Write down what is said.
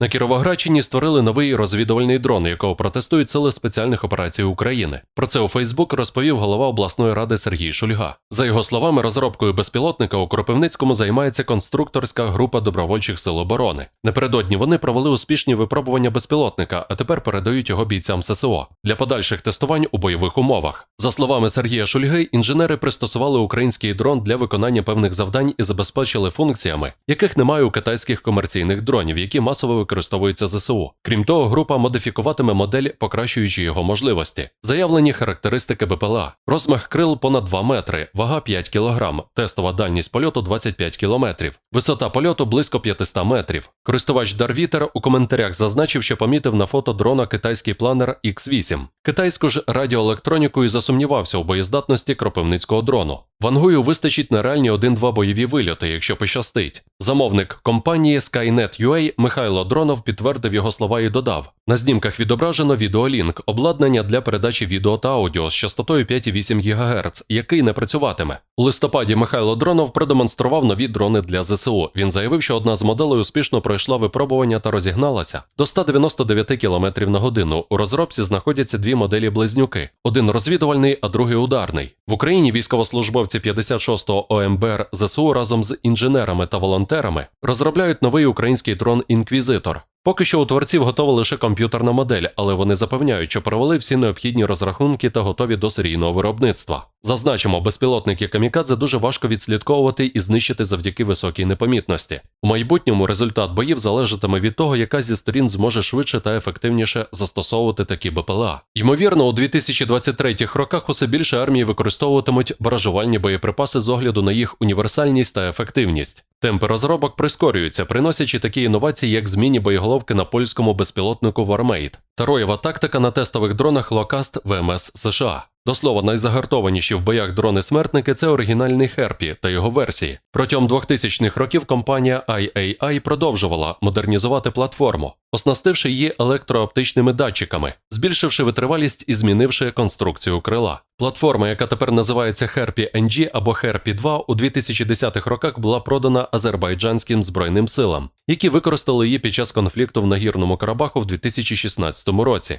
На Кіровоградщині створили новий розвідувальний дрон, якого протестують сили спеціальних операцій України. Про це у Фейсбук розповів голова обласної ради Сергій Шульга. За його словами, розробкою безпілотника у Кропивницькому займається конструкторська група добровольчих сил оборони. Напередодні вони провели успішні випробування безпілотника, а тепер передають його бійцям ССО для подальших тестувань у бойових умовах. За словами Сергія Шульги, інженери пристосували український дрон для виконання певних завдань і забезпечили функціями, яких немає у китайських комерційних дронів, які масово використовуються ЗСУ. Крім того, група модифікуватиме модель, покращуючи його можливості. Заявлені характеристики БПЛА: розмах крил понад 2 метри, вага 5 кг, тестова дальність польоту 25 км, висота польоту близько 500 метрів. Користувач Дарвітер у коментарях зазначив, що помітив на фото дрона китайський планер X8. Китайську ж радіоелектронікою засумнівався у боєздатності кропивницького дрону. Вангую вистачить на реальні 1-2 бойові вильоти, якщо пощастить. Замовник компанії Skynet.ua Михайло Дронов підтвердив його слова і додав: на знімках відображено відеолінк, обладнання для передачі відео та аудіо з частотою 5,8 ГГц, який не працюватиме. У листопаді Михайло Дронов продемонстрував нові дрони для ЗСУ. Він заявив, що одна з моделей успішно пройшла випробування та розігналася до 199 км на годину. У розробці знаходяться дві моделі близнюки: один розвідувальний, а другий ударний. В Україні військовослужбовці 56-го ОМБР ЗСУ разом з інженерами та волонтерами розробляють новий український дрон Інквізитор. Поки що у творців готова лише комп'ютерна модель, але вони запевняють, що провели всі необхідні розрахунки та готові до серійного виробництва. Зазначимо, безпілотники камікадзе дуже важко відслідковувати і знищити завдяки високій непомітності. У майбутньому результат боїв залежатиме від того, яка зі сторін зможе швидше та ефективніше застосовувати такі БПЛА. Ймовірно, у 2023 роках усе більше армії використовуватимуть баражувальні боєприпаси з огляду на їх універсальність та ефективність. Темпи розробок прискорюються, приносячи такі інновації, як змінні боєголовки на польському безпілотнику Warmate та роєва тактика на тестових дронах Локаст ВМС США. До слова, найзагартованіші в боях дрони-смертники це оригінальний Херпі та його версії. Протягом 2000-х років компанія IAI продовжувала модернізувати платформу, оснастивши її електрооптичними датчиками, збільшивши витривалість і змінивши конструкцію крила. Платформа, яка тепер називається Херпі NG або Херпі 2, у 2010-х роках була продана азербайджанським збройним силам, які використали її під час конфлікту в Нагірному Карабаху в 2016 році.